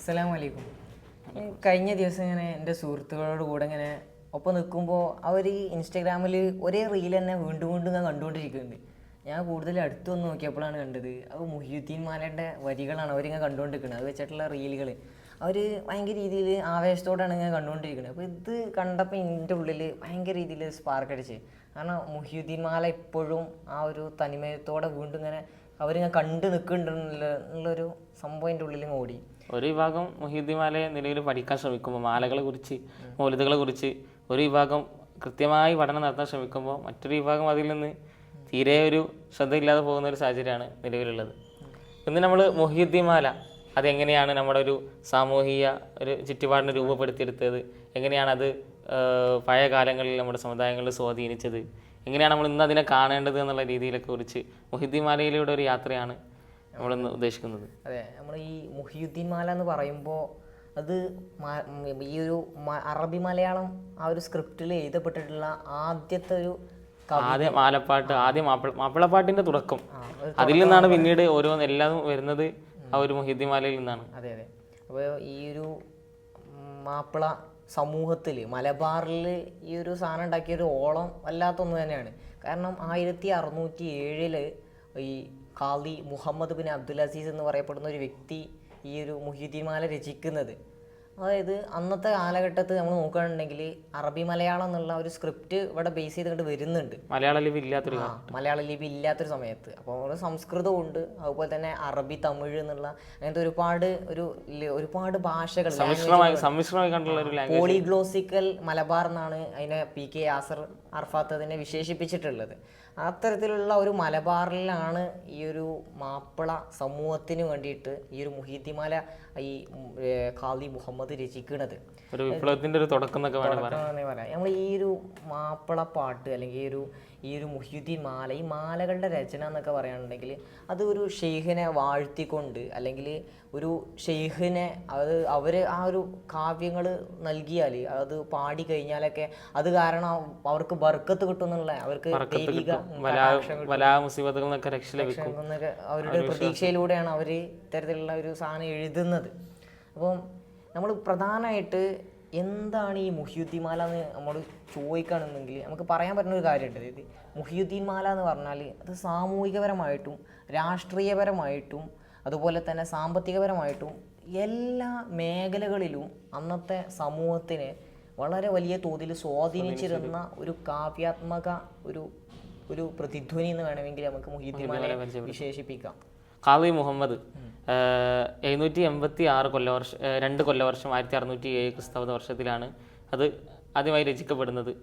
അസ്സലാമു അലൈക്കും. കഴിഞ്ഞ ദിവസം ഇങ്ങനെ എന്റെ സുഹൃത്തുക്കളോട് കൂടെ ഇങ്ങനെ ഒപ്പം നിൽക്കുമ്പോൾ അവർ ഈ ഇൻസ്റ്റാഗ്രാമിൽ ഒരേ റീൽ തന്നെ വീണ്ടും വീണ്ടും ഞാൻ കണ്ടുകൊണ്ടിരിക്കുന്നുണ്ട്. ഞാൻ കൂടുതൽ അടുത്ത് വന്ന് നോക്കിയപ്പോഴാണ് കണ്ടത്. അത് മുഹിയുദ്ദീൻ മാലയുടെ വരികളാണ് അവരിങ്ങനെ കണ്ടുകൊണ്ടിരിക്കുന്നത്. അത് വെച്ചിട്ടുള്ള റീലുകൾ അവർ ഭയങ്കര രീതിയിൽ ആവേശത്തോടാണ് ഇങ്ങനെ കണ്ടുകൊണ്ടിരിക്കുന്നത്. അപ്പോൾ ഇത് കണ്ടപ്പോൾ എന്റെ ഉള്ളിൽ ഭയങ്കര രീതിയിൽ സ്പാർക്ക് അടിച്ച്. കാരണം മുഹിയുദ്ദീൻ മാല ഇപ്പോഴും ആ ഒരു തനിമയത്തോടെ വീണ്ടും ഇങ്ങനെ അവരിങ്ങനെ കണ്ടു നിൽക്കുന്നുണ്ടെന്നുള്ള എന്നുള്ളൊരു സംഭവം എന്റെ ഉള്ളിൽ ഓടി. ഒരു വിഭാഗം മുഹീദ്ദിമാലയെ നിലവിൽ പഠിക്കാൻ ശ്രമിക്കുമ്പോൾ മാലകളെ കുറിച്ച് മൗലിതകളെ കുറിച്ച് ഒരു വിഭാഗം കൃത്യമായി പഠനം നടത്താൻ ശ്രമിക്കുമ്പോൾ മറ്റൊരു വിഭാഗം അതിൽ നിന്ന് തീരെ ഒരു ശ്രദ്ധയില്ലാതെ പോകുന്ന ഒരു സാഹചര്യമാണ് നിലവിലുള്ളത്. ഇന്ന് നമ്മൾ മുഹീദ്ദിമാല മാല അതെങ്ങനെയാണ് നമ്മുടെ ഒരു സാമൂഹിക ഒരു ചുറ്റുപാടിനെ രൂപപ്പെടുത്തിയെടുത്തത്? എങ്ങനെയാണ് അത് പഴയ കാലങ്ങളിൽ നമ്മുടെ സമുദായങ്ങളിൽ സ്വാധീനിച്ചത്? എങ്ങനെയാണ് നമ്മൾ ഇന്ന് അതിനെ കാണേണ്ടത് എന്നുള്ള രീതിയിലൊക്കെ കുറിച്ച് മുഹിദ്ദിമാലയിലൂടെ ഒരു യാത്രയാണ് നമ്മളിന്ന് ഉദ്ദേശിക്കുന്നത്. അതെ നമ്മൾ ഈ മുഹിയുദ്ദീൻ മാല എന്ന് പറയുമ്പോൾ അത് ഈ ഒരു അറബി മലയാളം ആ ഒരു സ്ക്രിപ്റ്റിൽ എഴുതപ്പെട്ടിട്ടുള്ള ആദ്യത്തെ ഒരു ആദ്യ ആദ്യം മാലപ്പാട്ട് ആദ്യം മാപ്പിള മാപ്പിളപ്പാട്ടിന്റെ തുടക്കം. അതിൽ നിന്നാണ് പിന്നീട് ഓരോ എല്ലാം വരുന്നത് ആ ഒരു മുഹിദ്ദീൻ മാലയിൽ നിന്നാണ്. അതെ അതെ. അപ്പോൾ ഈ ഒരു മാപ്പിള സമൂഹത്തിൽ മലബാറിൽ ഈ ഒരു സാധനം ഉണ്ടാക്കിയ ഒരു ഓളം വല്ലാത്തൊന്നു തന്നെയാണ്. കാരണം ആയിരത്തി അറുന്നൂറ്റി ഏഴിൽ ഈ ഖാദി മുഹമ്മദ് ബിൻ അബ്ദുൽ അസീസ് എന്ന് പറയപ്പെടുന്ന ഒരു വ്യക്തി ഈ ഒരു മുഹിദ്ദീൻ മാല രചിക്കുന്നത്. അതായത് അന്നത്തെ കാലഘട്ടത്തിൽ നമ്മൾ നോക്കുകയാണെന്നുണ്ടെങ്കിൽ അറബി മലയാളം എന്നുള്ള ഒരു സ്ക്രിപ്റ്റ് ഇവിടെ ബേസ് ചെയ്തുകൊണ്ട് വരുന്നുണ്ട്. മലയാള ലിപി ഇല്ലാത്തൊരു ആ മലയാള ലിപി ഇല്ലാത്തൊരു സമയത്ത്. അപ്പോൾ ഒരു സംസ്കൃതവും ഉണ്ട്. അതുപോലെ തന്നെ അറബി തമിഴ് എന്നുള്ള അങ്ങനത്തെ ഒരുപാട് ഒരു ലി- ഒരുപാട് ഭാഷകൾ സമ്മിശ്രമായി സമ്മിശ്രമായി കണ്ടുള്ള ഒരു ലാംഗ്വേജ് പോളിഗ്ലോസിക്കൽ മലബാർ എന്നാണ് അതിനെ പി കെ യാസർ അർഫാത്ത് അതിനെ വിശേഷിപ്പിച്ചിട്ടുള്ളത്. അത്തരത്തിലുള്ള ഒരു മലബാറിലാണ് ഈ ഒരു മാപ്പിള സമൂഹത്തിന് വേണ്ടിയിട്ട് ഈ ഒരു മുഹീദ്ദിമല ഈ ഉം, ഏ, ഖാദി മുഹമ്മദ് രചിക്കുന്നത് ഒരു വിപ്ലവത്തിന്റെ ഒരു തുടക്കം നമ്മൾ ഈ ഒരു മാപ്പിള പാട്ട് അല്ലെങ്കിൽ ഈ ഒരു ഈ ഒരു മുഹ്യുദ്ദീൻ മാല ഈ മാലകളുടെ രചന എന്നൊക്കെ പറയുകയാണെന്നുണ്ടെങ്കിൽ അത് ഒരു ഷെയ്ഖിനെ വാഴ്ത്തിക്കൊണ്ട് അല്ലെങ്കിൽ ഒരു ഷെയ്ഖിനെ അത് അവർ ആ ഒരു കാവ്യങ്ങൾ നൽകിയാൽ അത് പാടി കഴിഞ്ഞാലൊക്കെ അത് കാരണം അവർക്ക് ബർക്കത്ത് കിട്ടുന്നുള്ള അവർക്ക് അവരുടെ പ്രതീക്ഷയിലൂടെയാണ് അവർ ഇത്തരത്തിലുള്ള ഒരു സാധനം എഴുതുന്നത്. അപ്പം നമ്മൾ പ്രധാനമായിട്ട് എന്താണ് ഈ മുഹിയുദ്ദീൻ മാല എന്ന് നമ്മൾ ചോദിക്കുകയാണെന്നുണ്ടെങ്കിൽ നമുക്ക് പറയാൻ പറ്റുന്ന ഒരു കാര്യമുണ്ട്. അതായത് മുഹിയുദ്ദീൻ മാല എന്ന് പറഞ്ഞാൽ അത് സാമൂഹികപരമായിട്ടും രാഷ്ട്രീയപരമായിട്ടും അതുപോലെ തന്നെ സാമ്പത്തികപരമായിട്ടും എല്ലാ മേഖലകളിലും അന്നത്തെ സമൂഹത്തിന് വളരെ വലിയ തോതിൽ സ്വാധീനിച്ചിരുന്ന ഒരു കാവ്യാത്മക ഒരു ഒരു പ്രതിധ്വനി എന്ന് വേണമെങ്കിൽ നമുക്ക് മുഹിയുദ്ദീൻ മാലയെ വിശേഷിപ്പിക്കാം. ഖാദി മുഹമ്മദ് എഴുന്നൂറ്റി എൺപത്തി ആറ് കൊല്ലവർഷം രണ്ട് കൊല്ലവർഷം ആയിരത്തി അറുന്നൂറ്റി ഏഴ് ക്രിസ്തവ വർഷത്തിലാണ് അത് ആദ്യമായി രചിക്കപ്പെടുന്നത്.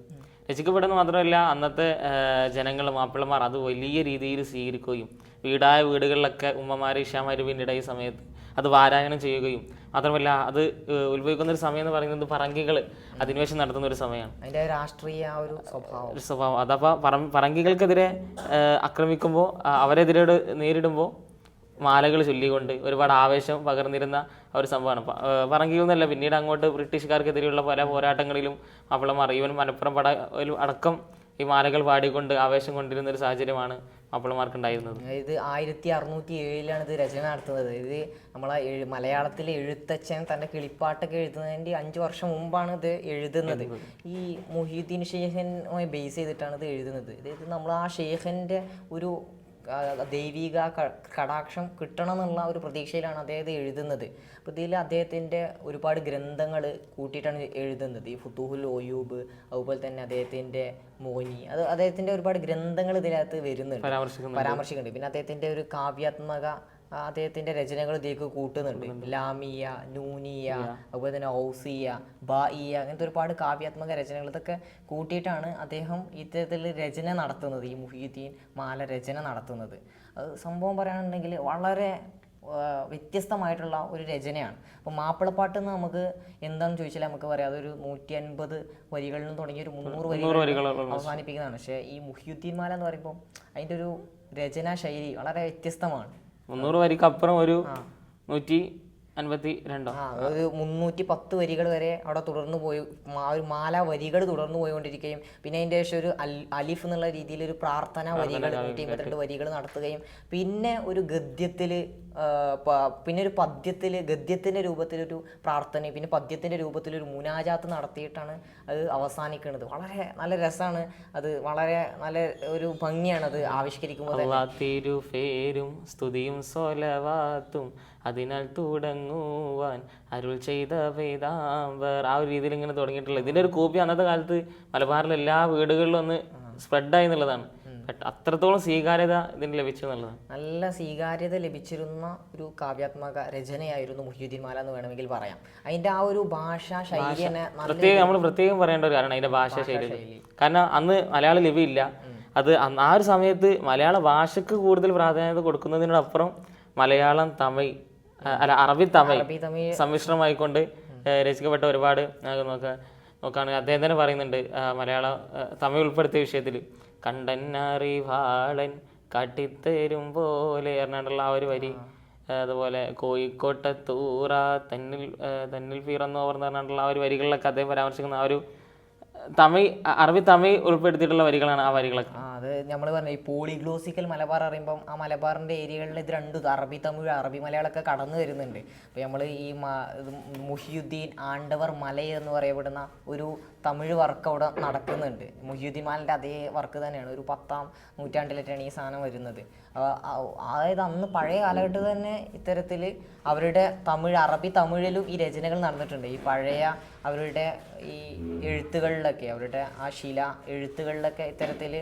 രചിക്കപ്പെടുന്ന മാത്രമല്ല അന്നത്തെ ജനങ്ങൾ മാപ്പിളമാർ അത് വലിയ രീതിയിൽ സ്വീകരിക്കുകയും വീടായ വീടുകളിലൊക്കെ ഉമ്മമാർ പിന്നീട് ഈ സമയത്ത് അത് പാരായണം ചെയ്യുകയും മാത്രമല്ല അത് ഉത്ഭവിക്കുന്ന ഒരു സമയം എന്ന് പറയുന്നത് പറങ്കികൾ അധിനിവേശം നടത്തുന്ന ഒരു സമയമാണ്. അതിന്റെ രാഷ്ട്രീയ ഒരു സ്വഭാവം. ഒരു സ്വഭാവം. അതപ്പോൾ പറങ്കികൾക്കെതിരെ ആക്രമിക്കുമ്പോൾ അവരെതിരോട് നേരിടുമ്പോൾ മാലകൾ ചൊല്ലിക്കൊണ്ട് ഒരുപാട് ആവേശം പകർന്നിരുന്ന ഒരു സംഭവമാണ്. പറങ്കിയിൽ നിന്നല്ല പിന്നീട് അങ്ങോട്ട് ബ്രിട്ടീഷുകാർക്കെതിരെയുള്ള പല പോരാട്ടങ്ങളിലും മാപ്പിളമാർ ഈവൻ മലപ്പുറം പട ഒരു അടക്കം ഈ മാലകൾ പാടിക്കൊണ്ട് ആവേശം കൊണ്ടിരുന്ന ഒരു സാഹചര്യമാണ് മാപ്പിളമാർക്ക് ഉണ്ടായിരുന്നത് ഇത് ആയിരത്തി അറുന്നൂറ്റി ഏഴിലാണ് ഇത് രചന നടത്തുന്നത്. ഇത് നമ്മളെ മലയാളത്തിലെ എഴുത്തച്ഛൻ തന്റെ കിളിപ്പാട്ടൊക്കെ എഴുതുന്നതിന്റെ അഞ്ച് വർഷം മുമ്പാണ് ഇത് എഴുതുന്നത്. ഈ മുഹീദ്ദീൻ ഷെയ്ഖനുമായി ബേസ് ചെയ്തിട്ടാണ് ഇത് എഴുതുന്നത്. ഇത് നമ്മൾ ആ ഷെയ്ഖന്റെ ഒരു ദൈവിക കടാക്ഷം കിട്ടണം എന്നുള്ള ഒരു പ്രതീക്ഷയിലാണ് അദ്ദേഹത്തെ എഴുതുന്നത്. അപ്പോൾ ഇതിൽ അദ്ദേഹത്തിന്റെ ഒരുപാട് ഗ്രന്ഥങ്ങൾ കൂട്ടിയിട്ടാണ് എഴുതുന്നത്. ഈ ഫുത്തൂഹുൽ ഒയൂബ് അതുപോലെ തന്നെ അദ്ദേഹത്തിന്റെ മോനി അത് അദ്ദേഹത്തിന്റെ ഒരുപാട് ഗ്രന്ഥങ്ങൾ ഇതിനകത്ത് വരുന്നുണ്ട്. പരാമർശിക്കുന്നുണ്ട്. പിന്നെ അദ്ദേഹത്തിന്റെ ഒരു കാവ്യാത്മക അദ്ദേഹത്തിന്റെ രചനകൾ ഇതിലേക്ക് കൂട്ടുന്നുണ്ട്. ലാമിയ നൂനിയ അതുപോലെ തന്നെ ഔസിയ ബായിയ അങ്ങനത്തെ ഒരുപാട് കാവ്യാത്മക രചനകൾ ഇതൊക്കെ കൂട്ടിയിട്ടാണ് അദ്ദേഹം ഇത്തരത്തിൽ രചന നടത്തുന്നത്. ഈ മുഹീദ്ദീൻ മാല രചന നടത്തുന്നത്. അത് സംഭവം പറയുകയാണെന്നുണ്ടെങ്കിൽ വളരെ വ്യത്യസ്തമായിട്ടുള്ള ഒരു രചനയാണ്. അപ്പോൾ മാപ്പിളപ്പാട്ട് എന്ന് നമുക്ക് എന്താണെന്ന് ചോദിച്ചാൽ നമുക്ക് പറയാം. അതൊരു നൂറ്റി അൻപത് വരികളിൽ നിന്ന് തുടങ്ങി ഒരു മുന്നൂറ് വരികൾ അവസാനിപ്പിക്കുന്നതാണ്. പക്ഷേ ഈ മുഹ്യുദ്ദീൻ മാല എന്ന് പറയുമ്പോൾ അതിന്റെ ഒരു രചനാ ശൈലി വളരെ വ്യത്യസ്തമാണ്. മുന്നൂറ് വരിക്കപ്പുറം ഒരു നൂറ്റി അൻപത്തി രണ്ടോ ആ ഒരു മുന്നൂറ്റി പത്ത് വരികൾ വരെ അവിടെ തുടർന്നു പോയി ആ ഒരു മാല വരികൾ തുടർന്ന് പോയിക്കൊണ്ടിരിക്കുകയും പിന്നെ അതിന്റെ ശേഷം ഒരു അലിഫ് എന്നുള്ള രീതിയിൽ ഒരു പ്രാർത്ഥന വരികൾ നൂറ്റി ഇരുപത്തിരണ്ട് വരികൾ നടത്തുകയും പിന്നെ ഒരു ഗദ്യത്തിൽ പിന്നെ ഒരു പദ്യത്തിൽ ഗദ്യത്തിന്റെ രൂപത്തിലൊരു പ്രാർത്ഥന പിന്നെ പദ്യത്തിന്റെ രൂപത്തിലൊരു മുനാജാത്ത് നടത്തിയിട്ടാണ് അത് അവസാനിക്കുന്നത്. വളരെ നല്ല രസമാണ്. അത് വളരെ നല്ല ഒരു ഭംഗിയാണ് അത് ആവിഷ്കരിക്കുമ്പോൾ സ്തുതിയും സോലവാത്തും അതിനാൽ തുടങ്ങുവാൻ അരുൾ ചെയ്ത വേദാംബർ. ആ ഒരു രീതിയിൽ ഇങ്ങനെ തുടങ്ങിയിട്ടുള്ളത്. ഇതിന്റെ ഒരു കോപ്പി അന്നത്തെ കാലത്ത് മലബാറിലെ എല്ലാ വീടുകളിലും ഒന്ന് സ്പ്രെഡായി എന്നുള്ളതാണ്. അത്രത്തോളം സ്വീകാര്യത ഇതിന് ലഭിച്ചു എന്നുള്ളതാണ്. നല്ല സ്വീകാര്യത ലഭിച്ചിരുന്ന ഒരു കാവ്യാത്മക രചനയായിരുന്നു മുഹ്യുദ്ദീൻ മാല എന്ന് വേണമെങ്കിൽ പറയാം. അതിന്റെ ആ ഒരു ഭാഷാ ശൈലി പ്രത്യേകം നമ്മൾ പ്രത്യേകം പറയേണ്ട ഒരു കാരണം അതിന്റെ ഭാഷ ശൈലി. കാരണം അന്ന് മലയാള ലിപി ഇല്ല അത് ആ ഒരു സമയത്ത് മലയാള ഭാഷയ്ക്ക് കൂടുതൽ പ്രാധാന്യത കൊടുക്കുന്നതിനോടപ്പുറം മലയാളം തമിഴ് അല്ല അറബി തമിഴ്. സമ്മിശ്രമായിക്കൊണ്ട് രചിക്കപ്പെട്ട ഒരുപാട് നോക്കുക നോക്ക നോക്കുകയാണെങ്കിൽ അദ്ദേഹം തന്നെ പറയുന്നുണ്ട് മലയാള തമിഴ് ഉൾപ്പെടുത്തിയ വിഷയത്തിൽ കണ്ടന്നറിവാളൻ കാട്ടിത്തരും പോലെ പറഞ്ഞിട്ടുള്ള ആ ഒരു വരി. അതുപോലെ കോഴിക്കോട്ടെ തൂറ തന്നിൽ തന്നിൽ പീറന്നു എന്ന് പറഞ്ഞിട്ടുള്ള ആ ഒരു വരികളിലൊക്കെ അദ്ദേഹം പരാമർശിക്കുന്ന ആ ഒരു തമിഴ് അറബി തമിഴ് ഉൾപ്പെടുത്തിയിട്ടുള്ള വരികളാണ് ആ വരികളൊക്കെ. അത് നമ്മൾ പറഞ്ഞ ഈ പോളിഗ്ലോസിക്കൽ മലബാർ അറിയുമ്പം ആ മലബാറിന്റെ ഏരിയകളിൽ ഇത് രണ്ടും അറബി തമിഴ് അറബി മലയാളമൊക്കെ കടന്നു വരുന്നുണ്ട്. അപ്പോൾ നമ്മൾ ഈ മുഹിയുദ്ദീൻ ആണ്ടവർ മല എന്ന് പറയപ്പെടുന്ന ഒരു തമിഴ് വർക്ക് അവിടെ നടക്കുന്നുണ്ട്. മുഹിയുദ്ദീൻ മാലിന്റെ അതേ വർക്ക് തന്നെയാണ്. ഒരു പത്താം നൂറ്റാണ്ടിലേറ്റാണ് ഈ സാധനം വരുന്നത്. അതായത് അന്ന് പഴയ കാലഘട്ടത്തിൽ തന്നെ ഇത്തരത്തിൽ അവരുടെ തമിഴ് അറബി തമിഴിലും ഈ രചനകൾ നടന്നിട്ടുണ്ട്. ഈ പഴയ അവരുടെ ഈ എഴുത്തുകളിലൊക്കെ അവരുടെ ആ ശില എഴുത്തുകളിലൊക്കെ ഇത്തരത്തിൽ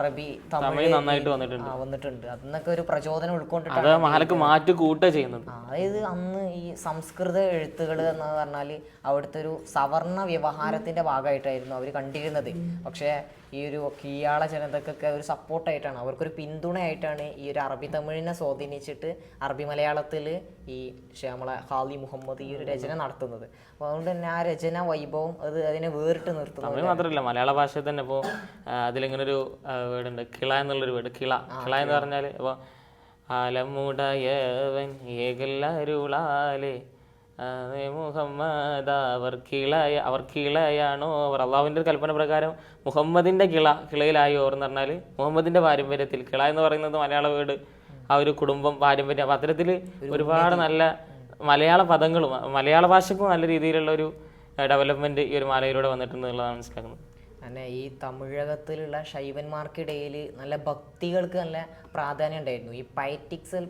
അറബി തമിഴ് നന്നായിട്ട് വന്നിട്ടുണ്ട്. ആ, വന്നിട്ടുണ്ട്. അതിന്നൊക്കെ ഒരു പ്രചോദനം ഉൾക്കൊണ്ടിട്ടാണ് അത് മഹലക്ക് മാറ്റി കൂട്ടുക ചെയ്യുന്നത്. ആ, അതായത് അന്ന് ഈ സംസ്കൃത എഴുത്തുകൾ എന്ന് പറഞ്ഞാൽ അവിടുത്തെ ഒരു സവർണ വ്യവഹാരത്തിന്റെ ഭാഗമായിട്ടായിരുന്നു അവർ കണ്ടിരുന്നത്. പക്ഷേ ഈ ഒരു കീയാള ജനതക്കൊക്കെ ഒരു സപ്പോർട്ടായിട്ടാണ് അവർക്കൊരു പിന്തുണയായിട്ടാണ് ഈ ഒരു അറബി തമിഴിനെ സ്വാധീനിച്ചിട്ട് അറബി മലയാളത്തിൽ ഈ ശ്യാമള നമ്മളെ ഹാലി മുഹമ്മദ് ഈ ഒരു രചന നടത്തുന്നത്. അപ്പോൾ അതുകൊണ്ട് തന്നെ ആ രചന വൈഭവം അത് അതിനെ വേറിട്ട് നിർത്തുന്നു തമിഴ് മാത്രമല്ല മലയാള ഭാഷയിൽ തന്നെ ഇപ്പോൾ അതിലിങ്ങനെ ഒരു വേർഡുണ്ട് കിള എന്നുള്ളൊരു വേർഡ് കിള. കിള എന്ന് പറഞ്ഞാൽ ഇപ്പോൾ ആലമുടയവൻ ഏകല്ലരുളാലേ. മുഹമ്മദ് അവർ കിളയ അവർ കിളയാണോ അവർ? അള്ളാഹുവിന്റെ കൽപ്പന പ്രകാരം മുഹമ്മദിന്റെ കിള കിളയിലായോ എന്ന് പറഞ്ഞാൽ മുഹമ്മദിന്റെ പാരമ്പര്യത്തിൽ കിള എന്ന് പറയുന്നത് മലയാള വീട് ആ ഒരു കുടുംബം പാരമ്പര്യം. അപ്പൊ അത്തരത്തിൽ ഒരുപാട് നല്ല മലയാള പദങ്ങളും മലയാള ഭാഷയ്ക്കും നല്ല രീതിയിലുള്ള ഒരു ഡെവലപ്മെന്റ് ഈ ഒരു മാലയിലൂടെ വന്നിട്ടുണ്ട് എന്നുള്ളതാണ് മനസ്സിലാക്കുന്നത്. അങ്ങനെ ഈ തമിഴകത്തിലുള്ള ശൈവന്മാർക്കിടയിൽ നല്ല ഭക്തികൾക്ക് നല്ല പ്രാധാന്യം ഉണ്ടായിരുന്നു. ഈ പയറ്റിക്സൽ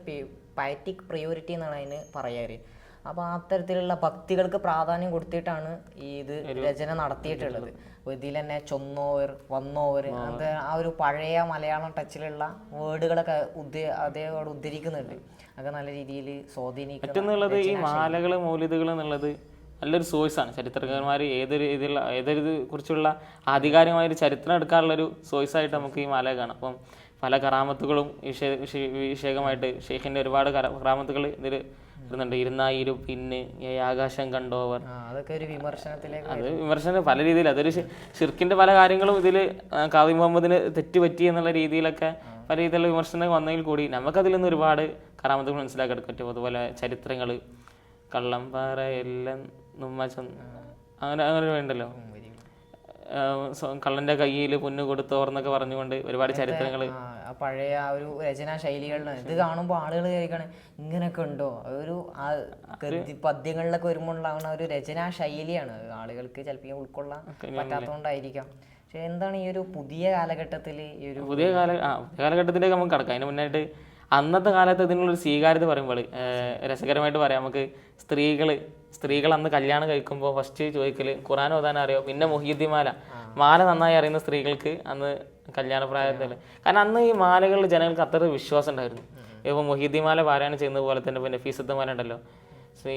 പയറ്റിക് പ്രയോറിറ്റി എന്നാണ് അതിന് പറയാറ്. അപ്പോൾ അത്തരത്തിലുള്ള ഭക്തികൾക്ക് പ്രാധാന്യം കൊടുത്തിട്ടാണ് ഈ ഇത് രചന നടത്തിയിട്ടുള്ളത്. അപ്പോൾ ഇതിൽ തന്നെ ചൊന്നോവർ വന്നോവർ അത് ആ ഒരു പഴയ മലയാളം ടച്ചിലുള്ള വേർഡുകളൊക്കെ ഉദ്ദേ അതേപോലെ ഉദ്ധരിക്കുന്നുണ്ട്. അതൊക്കെ നല്ല രീതിയിൽ സ്വാധീനിക്കും ഈ മാലകൾ മൗലിദുകൾ എന്നുള്ളത് നല്ലൊരു സോഴ്സാണ് ചരിത്രകാരന്മാർ ഏതൊരു ഇതിലുള്ള ഏതൊരു കുറിച്ചുള്ള ആധികാരികമായൊരു ചരിത്രം എടുക്കാനുള്ളൊരു സോഴ്സ് ആയിട്ട് നമുക്ക് ഈ മാല കാണാം. അപ്പം പല കറാമത്തുകളും വിഷയ വിഷയ- വിഷയകമായിട്ട് ഷെയ്ഖിന്റെ ഒരുപാട് കറാമത്തുകൾ ഇതിൽ വരുന്നുണ്ട്. ഇരുന്നായിരു പിന്നെ ഈ ആകാശം കണ്ടോവർ. അതൊക്കെ ഒരു വിമർശനത്തിലേക്ക് അത് വിമർശനം പല രീതിയിൽ അതൊരു ഷിർക്കിന്റെ പല കാര്യങ്ങളും ഇതിൽ കാവി മുഹമ്മദിന് തെറ്റുപറ്റി എന്നുള്ള രീതിയിലൊക്കെ പല രീതിയിലുള്ള വിമർശനങ്ങൾ വന്നെങ്കിൽ കൂടി നമുക്കതിൽ നിന്ന് ഒരുപാട് കറാമത്തുകൾ മനസ്സിലാക്കാൻ പറ്റും. അതുപോലെ ചരിത്രങ്ങൾ കള്ളം പറയെല്ലാം ചൊന്ന അങ്ങനെ അങ്ങനെ വേണ്ടല്ലോ? കള്ളന്റെ കയ്യിൽ പൊന്നു കൊടുത്തോർ എന്നൊക്കെ പറഞ്ഞുകൊണ്ട് ഒരുപാട് ചരിത്രങ്ങൾ പഴയ ആ ഒരു രചനാ ശൈലികളിലാണ്. ഇത് കാണുമ്പോൾ ആളുകൾ ചോദിക്കാണ് ഇങ്ങനെയൊക്കെ ഉണ്ടോ? ഒരു ആ പദ്യങ്ങളിലൊക്കെ വരുമ്പോൾ ഉണ്ടാകുന്ന ഒരു രചനാ ശൈലിയാണ്. ആളുകൾക്ക് ചിലപ്പോൾ ഉൾക്കൊള്ളാൻ പറ്റാത്തതുകൊണ്ടായിരിക്കാം പക്ഷെ എന്താണ് ഈ ഒരു പുതിയ കാലഘട്ടത്തിൽ ഈ ഒരു പുതിയ കാല കാലഘട്ടത്തിലേക്ക് നമുക്ക് കടക്കാം. അതിന് മുന്നായിട്ട് അന്നത്തെ കാലത്ത് ഇതിനുള്ളൊരു സ്വീകാര്യത പറയുമ്പോൾ രസകരമായിട്ട് പറയാം. നമുക്ക് സ്ത്രീകൾ സ്ത്രീകൾ അന്ന് കല്യാണം കഴിക്കുമ്പോൾ ഫസ്റ്റ് ചോദിക്കൽ ഖുറാൻ ഓതാൻ അറിയോ? പിന്നെ മുഹീദ്ദിമാല മാല. നന്നായി അറിയുന്ന സ്ത്രീകൾക്ക് അന്ന് കല്യാണ പ്രായത്തിൽ കാരണം അന്ന് ഈ മാലകളിൽ ജനങ്ങൾക്ക് അത്ര വിശ്വാസം ഉണ്ടായിരുന്നു. ഇപ്പോൾ മുഹീദ്ദിമാല പാരായണം ചെയ്യുന്നത് പോലെ തന്നെ പിന്നെ നഫീസത്ത് മാല ഉണ്ടല്ലോ. ശ്രീ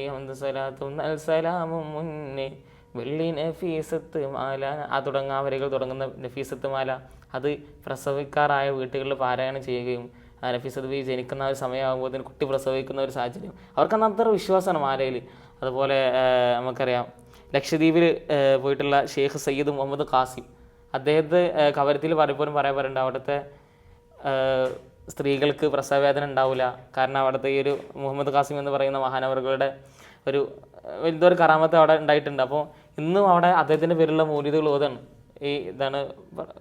സലാമും വെള്ളി നഫീസത്ത് മാല. ആ തുടങ്ങുന്ന വരികൾ തുടങ്ങുന്ന നഫീസത്ത് മാല. അത് പ്രസവിക്കാറായ വീട്ടുകളിൽ പാരായണം ചെയ്യുകയും നഫീസത്ത് ജനിക്കുന്ന ഒരു സമയമാകുമ്പോൾ കുട്ടി പ്രസവിക്കുന്ന ഒരു സാഹചര്യം. അവർക്ക് അന്ന് അത്ര വിശ്വാസമാണ് മാലയിൽ അതുപോലെ നമുക്കറിയാം ലക്ഷദ്വീപിൽ പോയിട്ടുള്ള ഷെയ്ഖ് സയ്യിദ് മുഹമ്മദ് ഖാസിം. അദ്ദേഹത്തെ കവരത്തിൽ പലപ്പോഴും പറയാൻ പറയുന്നുണ്ട് അവിടുത്തെ സ്ത്രീകൾക്ക് പ്രസവവേദന ഉണ്ടാവില്ല കാരണം അവിടുത്തെ ഈ ഒരു മുഹമ്മദ് ഖാസിം എന്ന് പറയുന്ന മഹാനവറുകളുടെ ഒരു വലിയൊരു കറാമത്ത് അവിടെ ഉണ്ടായിട്ടുണ്ട്. അപ്പോൾ ഇന്നും അവിടെ അദ്ദേഹത്തിന്റെ പേരിലുള്ള മൂല്യതകൾ ഓതാണ്. ഈ ഇതാണ്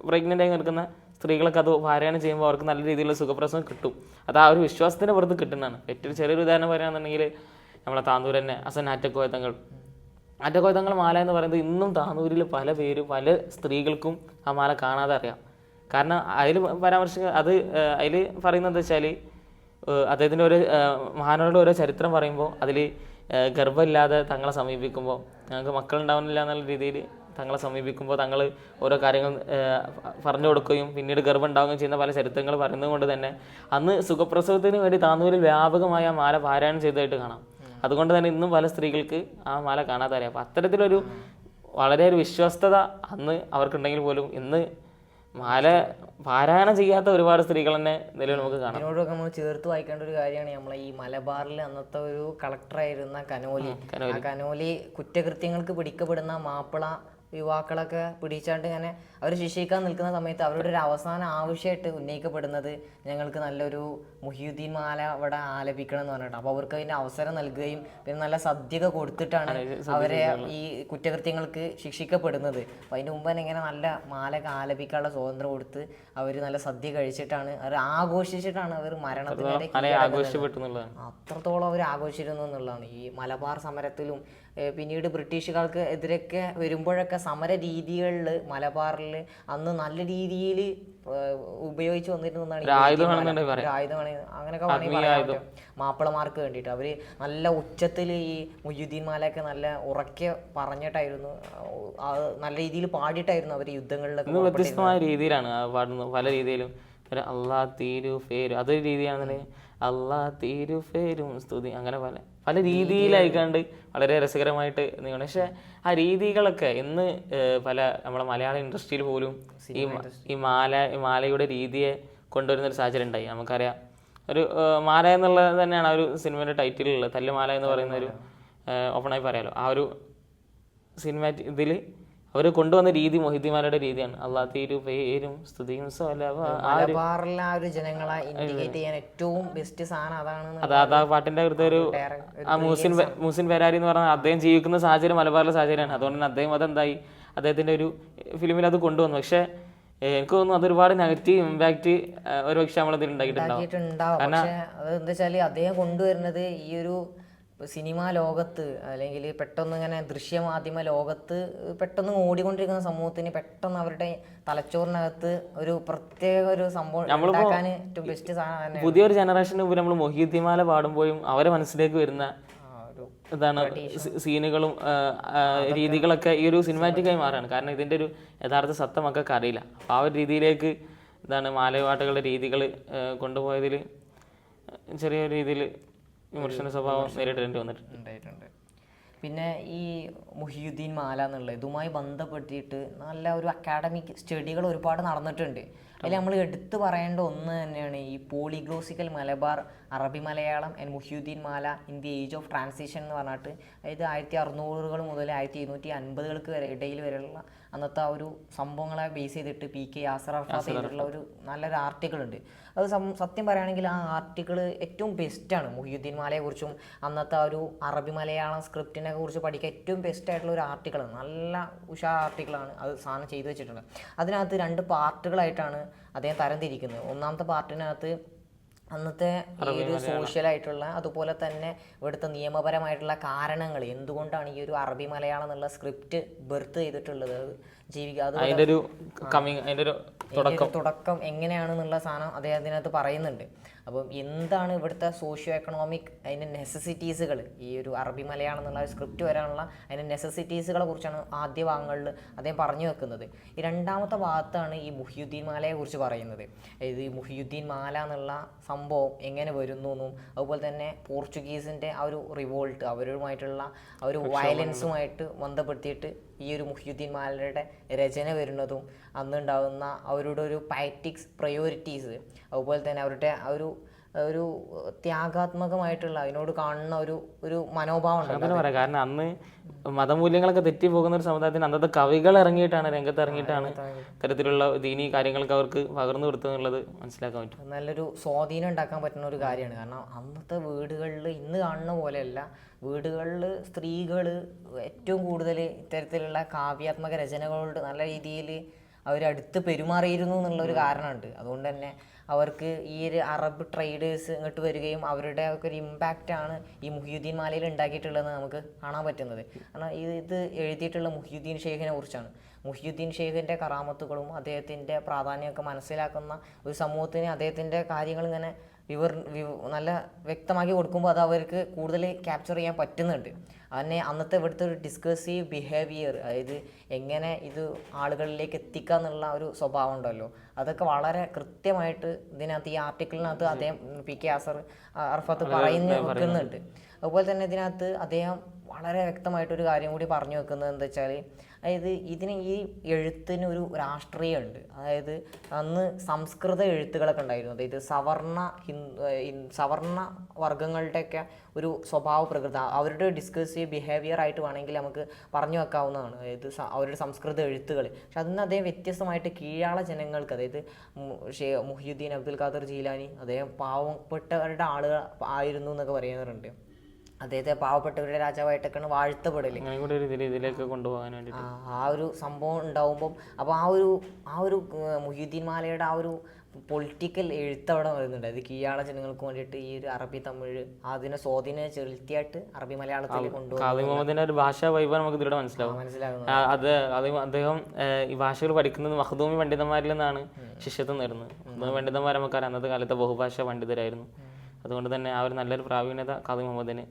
പ്രഗ്നന്റ് ആയി നിൽക്കുന്ന സ്ത്രീകളൊക്കെ അത് പാരായണം ചെയ്യുമ്പോൾ അവർക്ക് നല്ല രീതിയിലുള്ള സുഖപ്രസവം കിട്ടും. അത് ആ ഒരു വിശ്വാസത്തിന്റെ പുറത്ത് കിട്ടുന്നതാണ്. ഏറ്റവും ചെറിയൊരു ഉദാഹരണം പറയുകയാണെന്നുണ്ടെങ്കിൽ നമ്മളെ താന്നൂർ തന്നെ അസൻ ആറ്റക്കോയത്തങ്ങൾ. ആറ്റക്കോയത്തങ്ങൾ മാല എന്ന് പറയുന്നത് ഇന്നും താന്നൂരിൽ പല പേരും പല സ്ത്രീകൾക്കും ആ മാല കാണാതെ അറിയാം. കാരണം അതിൽ പരാമർശിക്ക അത് അതിൽ പറയുന്നത് വെച്ചാൽ അദ്ദേഹത്തിന്റെ ഒരു ഏഹ്, മഹാനവരുടെ ഓരോ ചരിത്രം പറയുമ്പോൾ അതിൽ ഗർഭമില്ലാതെ തങ്ങളെ സമീപിക്കുമ്പോൾ ഞങ്ങൾക്ക് മക്കളുണ്ടാവുന്നില്ല എന്നുള്ള രീതിയിൽ തങ്ങളെ സമീപിക്കുമ്പോൾ തങ്ങൾ ഓരോ കാര്യങ്ങൾ പറഞ്ഞു കൊടുക്കുകയും പിന്നീട് ഗർഭം ഉണ്ടാവുകയും ചെയ്യുന്ന പല ചരിത്രങ്ങൾ പറയുന്നത് കൊണ്ട് തന്നെ അന്ന് സുഖപ്രസവത്തിന് വേണ്ടി താന്നൂരിൽ വ്യാപകമായ മാല പാരായണം ചെയ്തതായിട്ട് കാണാം. അതുകൊണ്ട് തന്നെ ഇന്നും പല സ്ത്രീകൾക്ക് ആ മാല കാണാതെ അറിയാം അപ്പം അത്തരത്തിലൊരു വളരെ ഒരു വിശ്വസ്തത അന്ന് അവർക്കുണ്ടെങ്കിൽ പോലും ഇന്ന് മാല പാരായണം ചെയ്യാത്ത ഒരുപാട് സ്ത്രീകൾ തന്നെ നിലവിൽ നമുക്ക് കാണാം. ഇതിനോടൊക്കെ നമ്മൾ ചേർത്ത് വായിക്കേണ്ട ഒരു കാര്യമാണ് നമ്മളെ ഈ മലബാറിൽ അന്നത്തെ ഒരു കളക്ടറായിരുന്ന കനോലി. കനോലി കുറ്റകൃത്യങ്ങൾക്ക് പിടിക്കപ്പെടുന്ന മാപ്പിള യുവാക്കളൊക്കെ പിടിച്ചാണ്ട് ഇങ്ങനെ അവർ ശിക്ഷിക്കാൻ നിൽക്കുന്ന സമയത്ത് അവരുടെ ഒരു അവസാന ആവശ്യമായിട്ട് ഉന്നയിക്കപ്പെടുന്നത് ഞങ്ങൾക്ക് നല്ലൊരു മുഹിയുദ്ദീൻ മാല ഇവിടെ ആലപിക്കണം എന്ന് പറഞ്ഞിട്ട് അപ്പോൾ അവർക്ക് അതിന്റെ അവസരം നൽകുകയും പിന്നെ നല്ല സദ്യക കൊടുത്തിട്ടാണ് അവരെ ഈ കുറ്റകൃത്യങ്ങൾക്ക് ശിക്ഷിക്കപ്പെടുന്നത്. അപ്പോൾ അതിന്റെ മുമ്പ് തന്നെ ഇങ്ങനെ നല്ല മാലയൊക്കെ ആലപിക്കാനുള്ള സ്വാതന്ത്ര്യം കൊടുത്ത് അവർ നല്ല സദ്യ കഴിച്ചിട്ടാണ് അവർ ആഘോഷിച്ചിട്ടാണ് അവർ എന്നുള്ളതാണ്. അത്രത്തോളം അവർ ആഘോഷിച്ചിരുന്നു എന്നുള്ളതാണ്. ഈ മലബാർ സമരത്തിലും പിന്നീട് ബ്രിട്ടീഷുകാർക്ക് എതിരൊക്കെ വരുമ്പോഴൊക്കെ സമര രീതികളിൽ മലബാറിൽ അന്ന് നല്ല രീതിയിൽ ഉപയോഗിച്ച് വന്നിരുന്നതാണ് ആയുധമാണ് അങ്ങനെയൊക്കെ വേണമെങ്കിൽ മാപ്പിളമാർക്ക് വേണ്ടിട്ട് അവർ നല്ല ഉച്ചത്തിൽ ഈ മുയ്യുദ്ദീൻ മാലയൊക്കെ നല്ല ഉറക്കെ പറഞ്ഞിട്ടായിരുന്നു. നല്ല രീതിയിൽ പാടിയിട്ടായിരുന്നു അവർ യുദ്ധങ്ങളിലൊക്കെ വ്യത്യസ്തമായ രീതിയിലാണ്. പാടുന്നത് പല രീതിയിലും. അള്ളാ തീരു ഫേരു. അതൊരു രീതിയാണെന്നുണ്ടെങ്കിൽ അള്ളാ തീരു ഫേരും സ്തുതി. അങ്ങനെ പല. പല രീതിയിലായിക്കാണ്ട് വളരെ രസകരമായിട്ട് നീങ്ങണം പക്ഷെ ആ രീതികളൊക്കെ ഇന്ന് പല നമ്മളെ മലയാള ഇൻഡസ്ട്രിയിൽ പോലും ഈ ഈ മാല മാലയുടെ രീതിയെ കൊണ്ടുവരുന്ന ഒരു സാഹചര്യം ഉണ്ടായി. നമുക്കറിയാം. ഒരു മാല എന്നുള്ളത് തന്നെയാണ് ആ ഒരു സിനിമയുടെ ടൈറ്റിലുള്ളത്. തല്ലുമാല എന്ന് പറയുന്ന ഒരു ഓപ്പണായി പറയാലോ. ആ ഒരു സിനിമ ഇതിൽ അവർ കൊണ്ടുവന്ന രീതി മൊഹിദ്ദിമാരുടെ രീതിയാണ്. അള്ളാഹ് തീരു പേരും സ്തുതിയും ജനങ്ങളെ ഇൻഡിക്കേറ്റ് ചെയ്യാൻ ഏറ്റവും ബെസ്റ്റ് സാധനം അതാണ് അതാ അത് പാട്ടിന്റെ അടുത്ത ഒരു ആ മൂസിൻ മൂസിൻ പെരാരി എന്ന് പറഞ്ഞാൽ അദ്ദേഹം ജീവിക്കുന്ന സാഹചര്യം മലബാറിലെ സാഹചര്യമാണ്. അതുകൊണ്ട് തന്നെ അദ്ദേഹം അതെന്തായി? അദ്ദേഹത്തിന്റെ ഒരു ഫിലിമിൽ അത് കൊണ്ടുവന്നു. പക്ഷെ എനിക്ക് തോന്നുന്നു അതൊരുപാട് നെഗറ്റീവ് ഇമ്പാക്ട് ഒരു പക്ഷെ നമ്മളതിൽ ഉണ്ടാക്കിയിട്ടുണ്ടാവും. പക്ഷെ അത് എന്താ അദ്ദേഹം കൊണ്ടുവരുന്നത് ഈ ഒരു സിനിമാ ലോകത്ത് അല്ലെങ്കിൽ പെട്ടെന്ന് ഇങ്ങനെ ദൃശ്യമാധ്യമ ലോകത്ത് പെട്ടെന്ന് ഓടിക്കൊണ്ടിരിക്കുന്ന സമൂഹത്തിന് പെട്ടെന്ന് അവരുടെ തലച്ചോറിനകത്ത് ഒരു പ്രത്യേക ഒരു സംഭവം ഉണ്ടാക്കാൻ ഏറ്റവും ബെസ്റ്റ് സാധനം തന്നെ പുതിയൊരു ജനറേഷന് നമ്മൾ മൊഹീദ്ദിമാല പാടുമ്പോഴും അവരെ മനസ്സിലേക്ക് വരുന്ന എന്താണ് ഇതാണ് സീനുകളും രീതികളൊക്കെ ഈ ഒരു സിനിമാറ്റിക്കായി മാറാണ്. കാരണം ഇതിന്റെ ഒരു യഥാർത്ഥ സത്തമൊക്കെ അറിയില്ല. അപ്പോൾ ആ ഒരു രീതിയിലേക്ക് ഇതാണ് മാലപാട്ടുകളുടെ രീതികൾ കൊണ്ടുപോയതിൽ ചെറിയൊരു രീതിയിൽ വിമർശന സ്വഭാവം നേരിടേണ്ടി വന്നിട്ടുണ്ട്. ഉണ്ടായിട്ടുണ്ട്. പിന്നെ ഈ മുഹിയുദ്ദീൻ മാല എന്നുള്ളത് ഇതുമായി ബന്ധപ്പെട്ടിട്ട് നല്ല ഒരു അക്കാഡമിക് സ്റ്റഡികൾ ഒരുപാട് നടന്നിട്ടുണ്ട്. അതിൽ നമ്മൾ എടുത്തു പറയേണ്ട ഒന്ന് തന്നെയാണ് ഈ polyglossical Malabar Arabi Malayalam and Muhyiddin Mala in the age of transition എന്ന് പറഞ്ഞിട്ട് അതായത് ആയിരത്തി അറുന്നൂറുകൾ മുതൽ ആയിരത്തി ഇരുന്നൂറ്റി അൻപതുകൾക്ക് വരെ ഇടയിൽ വരെയുള്ള അന്നത്തെ ആ ഒരു സംഭവങ്ങളെ ബേസ് ചെയ്തിട്ട് പി കെ യാസർ അർഫാത്ത് ചെയ്തിട്ടുള്ള ഒരു നല്ലൊരു ആർട്ടിക്കിൾ ഉണ്ട് അത് സത്യം പറയുകയാണെങ്കിൽ ആ ആർട്ടിക്കിൾ ഏറ്റവും ബെസ്റ്റാണ് മുഹ്യുദ്ദീൻ മാലയെക്കുറിച്ചും അന്നത്തെ ആ ഒരു അറബി മലയാളം സ്ക്രിപ്റ്റിനെ കുറിച്ച് പഠിക്കാൻ ഏറ്റവും ബെസ്റ്റ് ആയിട്ടുള്ള ഒരു ആർട്ടിക്കിളാണ് നല്ല ഉഷാ ആർട്ടിക്കിളാണ് അത് സാധനം ചെയ്തു വെച്ചിട്ടുണ്ട് അതിനകത്ത് രണ്ട് പാർട്ടുകളായിട്ടാണ് അദ്ദേഹം തരംതിരിക്കുന്നത്. ഒന്നാമത്തെ പാർട്ടിനകത്ത് അന്നത്തെ ഈ ഒരു സോഷ്യൽ ആയിട്ടുള്ള അതുപോലെ തന്നെ ഇവിടുത്തെ നിയമപരമായിട്ടുള്ള കാരണങ്ങൾ എന്തുകൊണ്ടാണ് ഈ ഒരു അറബി മലയാളം എന്നുള്ള സ്ക്രിപ്റ്റ് ബെർത്ത് ചെയ്തിട്ടുള്ളത്? ജീവിക്കുക. അത് അതിന്റെ ഒരു കമ്മിങ് അതിന്റെ ഒരു തുടക്കം. തുടക്കം എങ്ങനെയാണെന്നുള്ള സാധനം അദ്ദേഹം അതിനകത്ത് പറയുന്നുണ്ട്. അപ്പം എന്താണ് ഇവിടുത്തെ സോഷ്യോ എക്കണോമിക് അതിന്റെ നെസസിറ്റീസുകൾ ഈ ഒരു അറബി മലയാളം എന്നുള്ള സ്ക്രിപ്റ്റ് വരാനുള്ള അതിന്റെ നെസസിറ്റീസുകളെ കുറിച്ചാണ് ആദ്യ ഭാഗങ്ങളിൽ അദ്ദേഹം പറഞ്ഞു വെക്കുന്നത്. ഈ രണ്ടാമത്തെ ഭാഗത്താണ് ഈ മുഹിയുദ്ദീൻ മാലയെ കുറിച്ച് പറയുന്നത്. ഇത് ഈ മുഹിയുദ്ദീൻ മാല എന്നുള്ള സംഭവം എങ്ങനെ വരുന്നു എന്നും അതുപോലെ തന്നെ പോർച്ചുഗീസിന്റെ ആ ഒരു റിവോൾട്ട് അവരുമായിട്ടുള്ള ആ ഒരു വയലൻസുമായിട്ട് ബന്ധപ്പെടുത്തിയിട്ട് ഈ ഒരു മുഹിയുദ്ദീൻ മാലയുടെ രചന വരുന്നതും അന്നുണ്ടാകുന്ന അവരുടെ ഒരു പാറ്റിക്സ് പ്രയോറിറ്റീസ് അതുപോലെ തന്നെ അവരുടെ ആ ഒരു ഒരു ത്യാഗാത്മകമായിട്ടുള്ള അതിനോട് കാണുന്ന ഒരു ഒരു മനോഭാവം പറയാം. കാരണം അന്ന് മതമൂല്യങ്ങളൊക്കെ തെറ്റി പോകുന്ന ഒരു സമുദായത്തിന് അന്നത്തെ കവികൾ ഇറങ്ങിയിട്ടാണ് രംഗത്ത് ഇറങ്ങിയിട്ടാണ്. ഇത്തരത്തിലുള്ള ദീനി കാര്യങ്ങളൊക്കെ അവർക്ക് പകർന്നു കൊടുത്തു എന്നുള്ളത് മനസ്സിലാക്കാൻ പറ്റും. നല്ലൊരു സ്വാധീനം ഉണ്ടാക്കാൻ പറ്റുന്ന ഒരു കാര്യമാണ്. കാരണം അന്നത്തെ വീടുകളിൽ ഇന്ന് കാണുന്ന പോലെയല്ല. വീടുകളിൽ സ്ത്രീകൾ ഏറ്റവും കൂടുതൽ ഇത്തരത്തിലുള്ള കാവ്യാത്മക രചനകളോട് നല്ല രീതിയിൽ അവരടുത്ത് പെരുമാറിയിരുന്നു എന്നുള്ളൊരു കാരണമുണ്ട്. അതുകൊണ്ട് തന്നെ അവർക്ക് ഈ ഒരു അറബ് ട്രേഡേഴ്സ് ഇങ്ങോട്ട് വരികയും അവരുടെ ഒക്കെ ഒരു ആണ് ഈ മുഹിയുദ്ദീൻ മാലയിൽ ഉണ്ടാക്കിയിട്ടുള്ളതെന്ന് നമുക്ക് കാണാൻ പറ്റുന്നത്. കാരണം ഇത് എഴുതിയിട്ടുള്ള മുഹിയുദ്ദീൻ ഷെയ്ഖിനെ കുറിച്ചാണ്. മുഹിയുദ്ദീൻ ഷെയ്ഖിന്റെ കറാമത്തുകളും അദ്ദേഹത്തിന്റെ പ്രാധാന്യമൊക്കെ മനസ്സിലാക്കുന്ന ഒരു സമൂഹത്തിന് അദ്ദേഹത്തിന്റെ കാര്യങ്ങൾ ഇങ്ങനെ വിവർ വിവ- നല്ല വ്യക്തമാക്കി കൊടുക്കുമ്പോൾ അത് അവർക്ക് കൂടുതൽ ക്യാപ്ചർ ചെയ്യാൻ പറ്റുന്നുണ്ട്. അതിനെ അന്നത്തെ ഇവിടുത്തെ ഒരു ഡിസ്കസീവ് ബിഹേവിയർ അതായത് എങ്ങനെ ഇത് ആളുകളിലേക്ക് എത്തിക്കുക എന്നുള്ള ഒരു സ്വഭാവം ഉണ്ടല്ലോ. അതൊക്കെ വളരെ കൃത്യമായിട്ട് ഇതിനകത്ത് ഈ ആർട്ടിക്കിളിനകത്ത് അദ്ദേഹം പി കെ ആസർ അർഫത്ത് പറയുന്നു വെക്കുന്നുണ്ട്. അതുപോലെ തന്നെ ഇതിനകത്ത് അദ്ദേഹം വളരെ വ്യക്തമായിട്ടൊരു കാര്യം കൂടി പറഞ്ഞു വെക്കുന്നത് എന്താ വെച്ചാൽ അതായത് ഇതിന് ഈ എഴുത്തിന് ഒരു രാഷ്ട്രീയമുണ്ട്. അതായത് അന്ന് സംസ്കൃത എഴുത്തുകളൊക്കെ ഉണ്ടായിരുന്നു. അതായത് സവർണ ഹിന്ദു സവർണ വർഗങ്ങളുടെയൊക്കെ ഒരു സ്വഭാവ പ്രകൃത അവരുടെ ഡിസ്കസീവ് ബിഹേവിയർ ആയിട്ട് വേണമെങ്കിൽ നമുക്ക് പറഞ്ഞു വെക്കാവുന്നതാണ്. അതായത് അവരുടെ സംസ്കൃത എഴുത്തുകൾ പക്ഷെ അതിന് അദ്ദേഹം വ്യത്യസ്തമായിട്ട് കീഴാള ജനങ്ങൾക്ക് അതായത് മുഹിയുദ്ദീൻ അബ്ദുൽ ഖാദർ ജീലാനി അദ്ദേഹം പാവപ്പെട്ടവരുടെ ആളുകൾ ആയിരുന്നു എന്നൊക്കെ പറയുന്നവരുണ്ട്. അദ്ദേഹത്തെ പാവപ്പെട്ടവരുടെ രാജാവായിട്ടൊക്കെയാണ് വാഴ്ത്തപ്പെടൽ ഇതിൽ ഇതിലേക്ക് കൊണ്ടുപോകാൻ വേണ്ടി ആ ഒരു സംഭവം ഉണ്ടാവുമ്പം അപ്പോൾ ആ ഒരു ആ ഒരു മുഹീദ്ദീൻ മുഹ്യുദ്ദീൻ മാലയുടെ ആ ഒരു പൊളിറ്റിക്കൽ എഴുത്തവിടെ വരുന്നുണ്ട്. അത് കീഴാള ജനങ്ങൾക്ക് വേണ്ടിയിട്ട് ഈ ഒരു അറബി തമിഴ് അതിനെ സ്വാധീനം ചെലുത്തിയായിട്ട് അറബി മലയാളത്തിൽ കൊണ്ടുപോകും ഒരു ഭാഷാ വൈബ് നമുക്ക് ഇതിലൂടെ മനസ്സിലാവും. അത് അദ്ദേഹം ഈ ഭാഷകൾ പഠിക്കുന്നത് മഹദൂമി പണ്ഡിതന്മാരിൽ നിന്നാണ് ശിഷ്യത്വം നേടുന്നത്. മഹദൂമി പണ്ഡിതന്മാർ നമുക്കറിയാം അന്നത്തെ കാലത്തെ ബഹുഭാഷ പണ്ഡിതരായിരുന്നു. അതുകൊണ്ട് തന്നെ ആ ഒരു നല്ലൊരു പ്രാവീണ്യത കാദി മുഹമ്മദിന്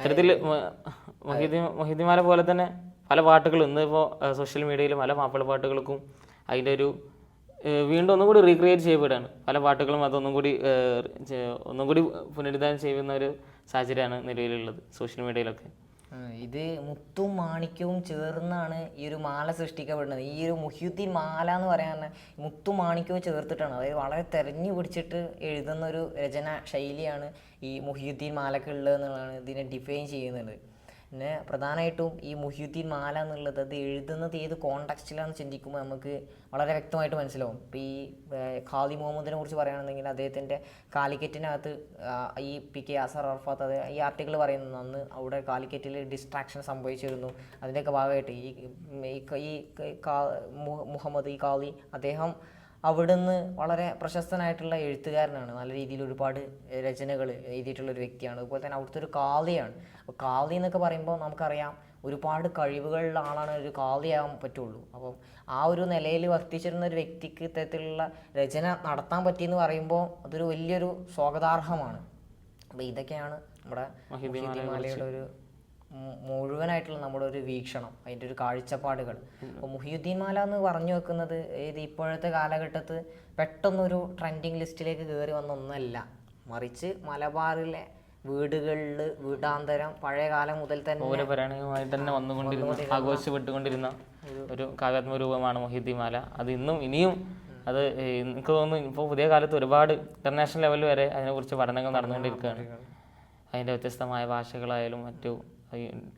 അത്തരത്തിൽ മൊഹീദ്ദീൻ മൊഹീദ്ദിമാരെ പോലെ തന്നെ പല പാട്ടുകളും ഇന്നിപ്പോൾ സോഷ്യൽ മീഡിയയിൽ പല മാപ്പിള പാട്ടുകൾക്കും അതിന്റെ ഒരു വീണ്ടും ഒന്നും കൂടി റീക്രിയേറ്റ് ചെയ്യപ്പെടുകയാണ്. പല പാട്ടുകളും അതൊന്നും കൂടി ഒന്നും കൂടി പുനരുദ്ധാനം ചെയ്യുന്ന ഒരു സാഹചര്യമാണ് നിലവിലുള്ളത് സോഷ്യൽ മീഡിയയിലൊക്കെ ഇത് മുത്തും മാണിക്യവും ചേർന്നാണ് ഈ ഒരു മാല സൃഷ്ടിക്കപ്പെടുന്നത്. ഈ ഒരു മുഹ്യുദ്ദീൻ മാല എന്ന് പറയാൻ മുത്തും മാണിക്യവും ചേർത്തിട്ടാണ്. അതായത് വളരെ തെരഞ്ഞു പിടിച്ചിട്ട് എഴുതുന്ന ഒരു രചന ശൈലിയാണ് ഈ മുഹ്യുദ്ദീൻ മാലക്കുള്ളത് എന്നുള്ളതാണ് ഇതിനെ ഡിഫൈൻ ചെയ്യുന്നത്. പിന്നെ പ്രധാനമായിട്ടും ഈ മുഹ്യുദ്ദീൻ മാല എന്നുള്ളത് അത് എഴുതുന്നത് ഏത് കോണ്ടക്സ്റ്റിലാണെന്ന് ചിന്തിക്കുമ്പോൾ നമുക്ക് വളരെ വ്യക്തമായിട്ട് മനസ്സിലാവും. ഇപ്പോൾ ഈ ഖാദി മുഹമ്മദിനെ കുറിച്ച് പറയുകയാണെന്നുണ്ടെങ്കിൽ അദ്ദേഹത്തിന്റെ കാലിക്കറ്റിനകത്ത് ഈ പി കെ ആസർ അർഫാത്ത് അത് ഈ ആർട്ടിക്കിൾ പറയുന്നത് അന്ന് അവിടെ കാലിക്കറ്റിൽ ഡിസ്ട്രാക്ഷൻ സംഭവിച്ചിരുന്നു. അതിന്റെയൊക്കെ ഭാഗമായിട്ട് ഈ ഈ മുഹമ്മദ് ഈ ഖാദി അദ്ദേഹം അവിടുന്ന് വളരെ പ്രശസ്തനായിട്ടുള്ള എഴുത്തുകാരനാണ്. നല്ല രീതിയിൽ ഒരുപാട് രചനകൾ എഴുതിയിട്ടുള്ള ഒരു വ്യക്തിയാണ്. അതുപോലെ തന്നെ അവിടുത്തെ ഒരു കാളിയാണ്. അപ്പോൾ കാളി എന്നൊക്കെ പറയുമ്പോൾ നമുക്കറിയാം ഒരുപാട് കഴിവുകളുള്ള ആളാണ് ഒരു കാളിയാവാൻ പറ്റുള്ളൂ. അപ്പം ആ ഒരു നിലയിൽ വർത്തിച്ചിരുന്ന ഒരു വ്യക്തിക്ക് ഇത്തരത്തിലുള്ള രചന നടത്താൻ പറ്റിയെന്ന് പറയുമ്പോൾ അതൊരു വലിയൊരു സ്വാഗതാർഹമാണ്. അപ്പോൾ ഇതൊക്കെയാണ് നമ്മുടെ മുഹിയുദ്ദീൻ ഒരു മുഴുവനായിട്ടുള്ള നമ്മുടെ ഒരു വീക്ഷണം അതിന്റെ ഒരു കാഴ്ചപ്പാടുകൾ. അപ്പോൾ മുഹിയുദ്ദീൻ മാല എന്ന് പറഞ്ഞു വെക്കുന്നത് ഇത് ഇപ്പോഴത്തെ കാലഘട്ടത്ത് പെട്ടെന്നൊരു ട്രെൻഡിങ് ലിസ്റ്റിലേക്ക് കയറി വന്ന ഒന്നല്ല. മറിച്ച് മലബാറിലെ വീടുകളിൽ വീടാന്തരം പഴയ കാലം മുതൽ തന്നെ പൗരപരാണികമായിട്ട് തന്നെ വന്നുകൊണ്ടിരുന്ന ആഘോഷപ്പെട്ടുകൊണ്ടിരുന്ന ഒരു കാലാത്മക രൂപമാണ് മൊഹീദ്ദിമാല അത് ഇന്നും ഇനിയും അത് എനിക്ക് തോന്നുന്നു ഇപ്പോൾ പുതിയ കാലത്ത് ഒരുപാട് ഇന്റർനാഷണൽ ലെവൽ വരെ അതിനെക്കുറിച്ച് പഠനങ്ങൾ നടന്നുകൊണ്ടിരിക്കുകയാണ്. അതിന്റെ വ്യത്യസ്തമായ ഭാഷകളായാലും മറ്റു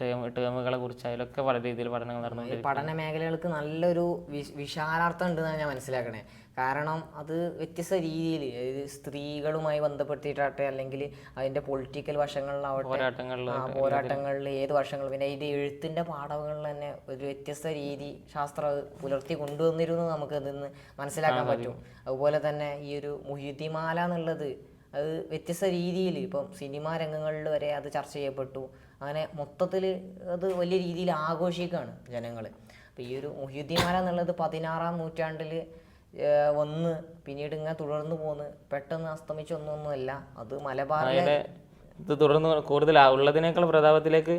ടേമുകളെ കുറിച്ചായാലും ഒക്കെ പല രീതിയിൽ പഠനങ്ങൾ നടന്നു പഠന മേഖലകൾക്ക് നല്ലൊരു വിശ് വിശാലാർത്ഥം ഉണ്ടെന്നാണ് ഞാൻ മനസ്സിലാക്കണേ. കാരണം അത് വ്യത്യസ്ത രീതിയിൽ സ്ത്രീകളുമായി ബന്ധപ്പെടുത്തിയിട്ടാട്ടെ അല്ലെങ്കിൽ അതിന്റെ പൊളിറ്റിക്കൽ വശങ്ങളിലാവട്ടെ പോരാട്ടങ്ങളിൽ പോരാട്ടങ്ങളിൽ ഏത് വശങ്ങൾ പിന്നെ ഇത് എഴുത്തിന്റെ പാഠങ്ങളിൽ തന്നെ ഒരു വ്യത്യസ്ത രീതി ശാസ്ത്ര പുലർത്തി കൊണ്ടുവന്നിരുന്നു നമുക്ക് ഇതിന്ന് മനസ്സിലാക്കാൻ പറ്റും. അതുപോലെ തന്നെ ഈ ഒരു മുഹിതിമാല എന്നുള്ളത് അത് വ്യത്യസ്ത രീതിയിൽ ഇപ്പം സിനിമാ രംഗങ്ങളിൽ വരെ അത് ചർച്ച ചെയ്യപ്പെട്ടു. അങ്ങനെ മൊത്തത്തിൽ അത് വലിയ രീതിയിൽ ആഘോഷിക്കുകയാണ് ജനങ്ങൾ അപ്പോൾ ഈ ഒരു മുഹ്യുദ്ദീമാല എന്നുള്ളത് പതിനാറാം നൂറ്റാണ്ടിൽ വന്ന് പിന്നീട് ഇങ്ങനെ തുടർന്ന് പോന്ന്. പെട്ടെന്ന് അസ്തമിച്ചൊന്നൊന്നുമല്ല അത് മലബാറിലെ ഇത് തുടർന്ന് കൂടുതൽ ഉള്ളതിനേക്കാൾ പ്രതാപത്തിലേക്ക്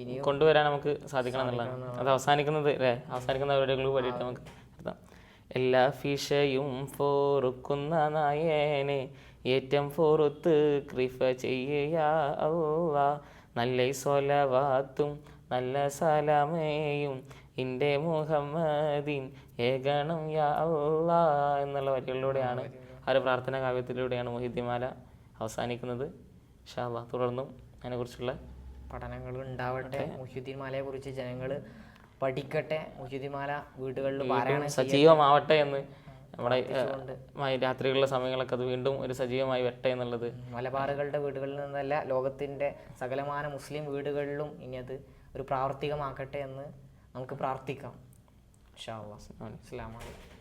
ഇനി കൊണ്ടുവരാൻ നമുക്ക് സാധിക്കണം എന്നുള്ളതാണ്. അത് അവസാനിക്കുന്നത് അല്ലേ? അവസാനിക്കുന്ന പരിപാടികൾ പാടിയിട്ട് നമുക്ക് എല്ലാ ഫിഷയും ഫോറുക്കുന്ന നായേനെ ഏറ്റം ഫോറുത്ത് കൃപ ചെയ്യുക നല്ല സ്വലവാത്തും നല്ല സലാമയും ഇന്റെ മുഹമ്മദിൻ ഏകണം യാ എന്നുള്ള വരികളിലൂടെയാണ് ആ ഒരു പ്രാർത്ഥനാ കാവ്യത്തിലൂടെയാണ് മൊഹിദ്ദിമാല അവസാനിക്കുന്നത്. ഷാബ തുടർന്നും അതിനെക്കുറിച്ചുള്ള പഠനങ്ങൾ ഉണ്ടാവട്ടെ. മുഹ്യുദ്ദീൻ മാലയെ കുറിച്ച് ജനങ്ങൾ പഠിക്കട്ടെ. മുഹ്യുദ്ദീൻ മാല വീടുകളിൽ സജീവമാവട്ടെ എന്ന് നമ്മുടെ രാത്രികളിലെ സമയങ്ങളൊക്കെ അത് വീണ്ടും ഒരു സജീവമായി വെട്ടെ എന്നുള്ളത്. മലബാറുകളുടെ വീടുകളിൽ നിന്നല്ല ലോകത്തിന്റെ സകലമാന മുസ്ലിം വീടുകളിലും ഇനി അത് ഒരു പ്രാവർത്തികമാക്കട്ടെ എന്ന് നമുക്ക് പ്രാർത്ഥിക്കാം. അസ്സലാമു അലൈക്കും.